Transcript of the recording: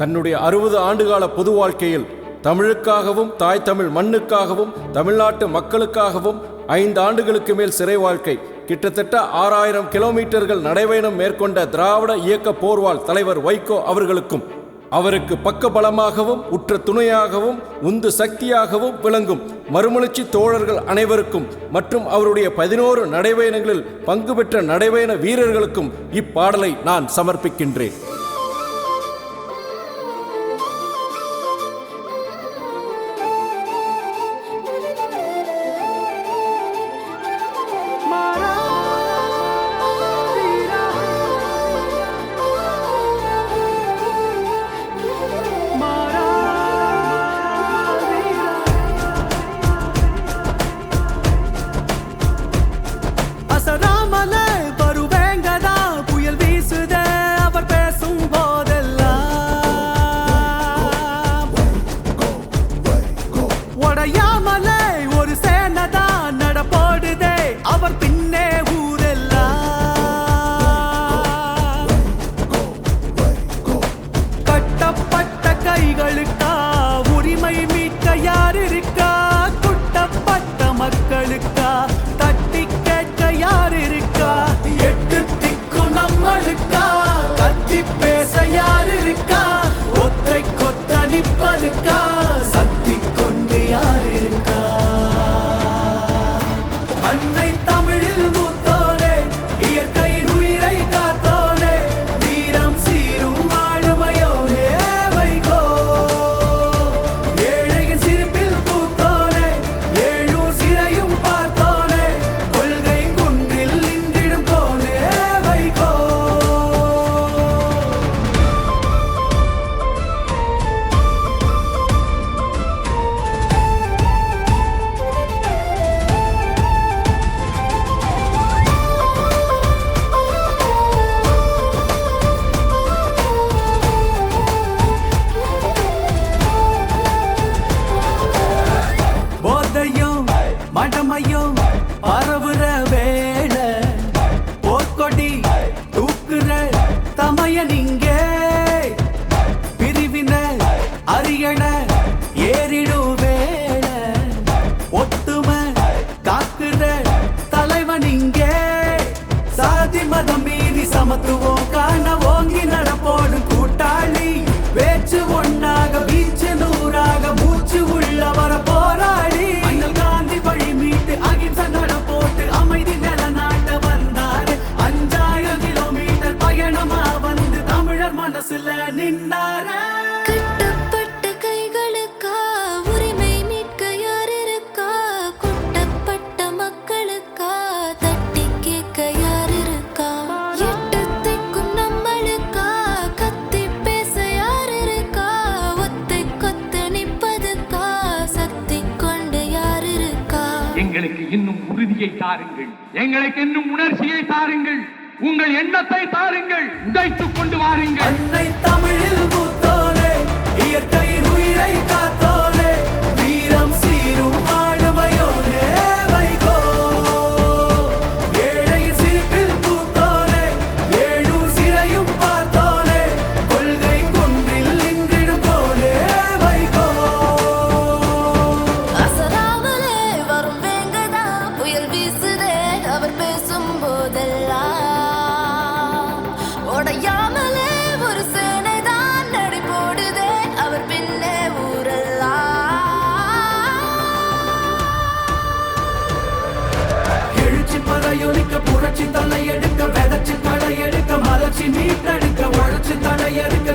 தன்னுடைய அறுபது ஆண்டுகால பொது வாழ்க்கையில் தமிழுக்காகவும் தாய் தமிழ் மண்ணுக்காகவும் தமிழ்நாட்டு மக்களுக்காகவும் ஐந்து ஆண்டுகளுக்கு மேல் சிறை வாழ்க்கை. கிட்டத்தட்ட ஆறாயிரம் கிலோமீட்டர்கள் நடைபயணம் மேற்கொண்ட திராவிட இயக்க போர்வால் தலைவர் வைகோ அவர்களுக்கும் அவருக்கு பக்கபலமாகவும் உற்ற துணையாகவும் உந்து சக்தியாகவும் விளங்கும் மறுமலர்ச்சி தோழர்கள் அனைவருக்கும் மற்றும் அவருடைய பதினோரு நடைபயணங்களில் பங்கு பெற்ற நடைபயண வீரர்களுக்கும் இப்பாடலை நான் சமர்ப்பிக்கின்றேன். Sarama La இருக்கா எங்களுக்கு இன்னும் உறுதியை தாருங்கள். எங்களுக்கு இன்னும் உணர்ச்சியை தாருங்கள். உங்கள் எண்ணத்தை தாருங்கள். உதைத்துக் கொண்டு வாருங்கள். போதெல்லாம் உடையாமலே ஒரு சேனைதான் நடை போடுதே அவர் பின்னே ஊரெல்லாம். எழுச்சி பறையொலிக்க புரட்சி தலையெடுக்க விதைச்சு களை எடுக்க மலர்ச்சி மீட்டெடுக்க உழைச்சு தலையெடுக்க